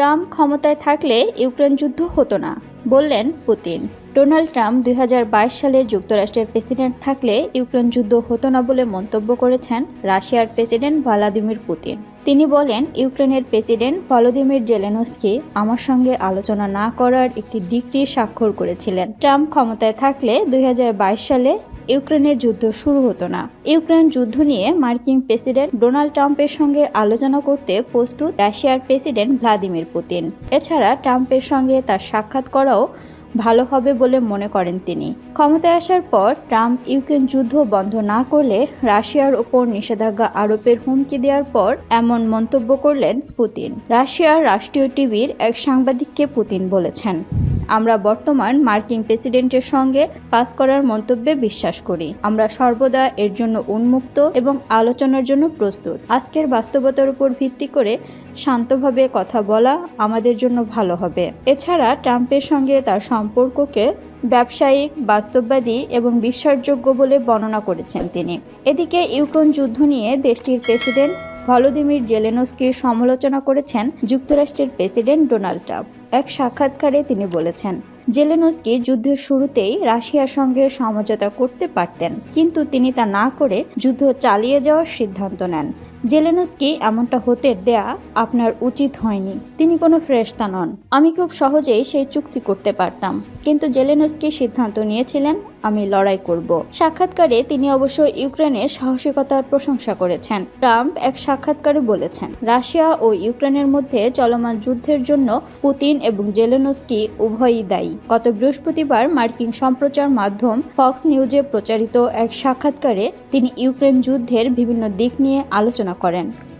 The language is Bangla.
ট্রাম্প ক্ষমতায় থাকলে ইউক্রেন যুদ্ধ হতো না। বললেন পুতিন, ডোনাল্ড ট্রাম্প দুই হাজার বাইশ সালে যুক্তরাষ্ট্রের প্রেসিডেন্ট থাকলে ইউক্রেন যুদ্ধ হতো না বলে মন্তব্য করেছেন রাশিয়ার প্রেসিডেন্ট ভ্লাদিমির পুতিন। তিনি বলেন, ইউক্রেনের প্রেসিডেন্ট ভলোদিমির জেলেনস্কি আমার সঙ্গে আলোচনা না করার একটি ডিগ্রি স্বাক্ষর করেছিলেন। ট্রাম্প ক্ষমতায় থাকলে দুই হাজার বাইশ সালে ইউক্রেনের যুদ্ধ শুরু হতো না। ইউক্রেন যুদ্ধ নিয়ে মার্কিন প্রেসিডেন্ট ডোনাল্ড ট্রাম্পের সঙ্গে আলোচনা করতে প্রস্তুত রাশিয়ার প্রেসিডেন্ট ভ্লাদিমির পুতিন। এছাড়া ট্রাম্পের সঙ্গে তার সাক্ষাৎ করাও ভালো হবে বলে মনে করেন তিনি। ক্ষমতায় আসার পর ট্রাম্প ইউক্রেন যুদ্ধ বন্ধ না করলে রাশিয়ার ওপর নিষেধাজ্ঞা আরোপের হুমকি দেওয়ার পর এমন মন্তব্য করলেন পুতিন। রাশিয়ার রাষ্ট্রীয় টিভির এক সাংবাদিককে পুতিন বলেছেন। আমরা বর্তমান মার্কিন প্রেসিডেন্টের সঙ্গে পাস করার মন্তব্যে বিশ্বাস করি। আমরা সর্বদা এর জন্য উন্মুক্ত এবং আলোচনার জন্য প্রস্তুত। আজকের বাস্তবতার উপর ভিত্তি করে শান্তভাবে কথা বলা আমাদের জন্য ভালো হবে। এছাড়া ট্রাম্পের সঙ্গে তার সম্পর্ককে ব্যবসায়িক, বাস্তববাদী এবং বিশ্বাসযোগ্য বলে বর্ণনা করেছেন তিনি। এদিকে ইউক্রেন যুদ্ধ নিয়ে দেশটির প্রেসিডেন্ট ভলোদিমির জেলেনস্কি সমালোচনা করেছেন যুক্তরাষ্ট্রের প্রেসিডেন্ট ডোনাল্ড ট্রাম্প। এক সাক্ষাৎকারে তিনি বলেছেন, জেলেনস্কি যুদ্ধের শুরুতেই রাশিয়ার সঙ্গে সমঝোতা করতে পারতেন, কিন্তু তিনি তা না করে যুদ্ধ চালিয়ে যাওয়ার সিদ্ধান্ত নেন। জেলেনস্কি এমনটা হতে দেয়া আপনার উচিত হয়নি। তিনি কোনো ফ্রেস্তা নন। আমি খুব সহজেই সেই চুক্তি করতে পারতাম। কিন্তু জেলেনস্কি সিদ্ধান্ত নিয়েছিলেন, আমি লড়াই করব। সাক্ষাৎকারে তিনি অবশ্য ইউক্রেনের সাহসিকতার প্রশংসা করেছেন। ট্রাম্প এক সাক্ষাৎকারে বলেছেন, রাশিয়া ও ইউক্রেনের মধ্যে চলমান যুদ্ধের জন্য পুতিন এবং জেলেনস্কি উভয়ই দায়ী। গত বৃহস্পতিবার মার্কিন সম্প্রচার মাধ্যম ফক্স নিউজে প্রচারিত এক সাক্ষাৎকারে তিনি ইউক্রেন যুদ্ধের বিভিন্ন দিক নিয়ে আলোচনা করেন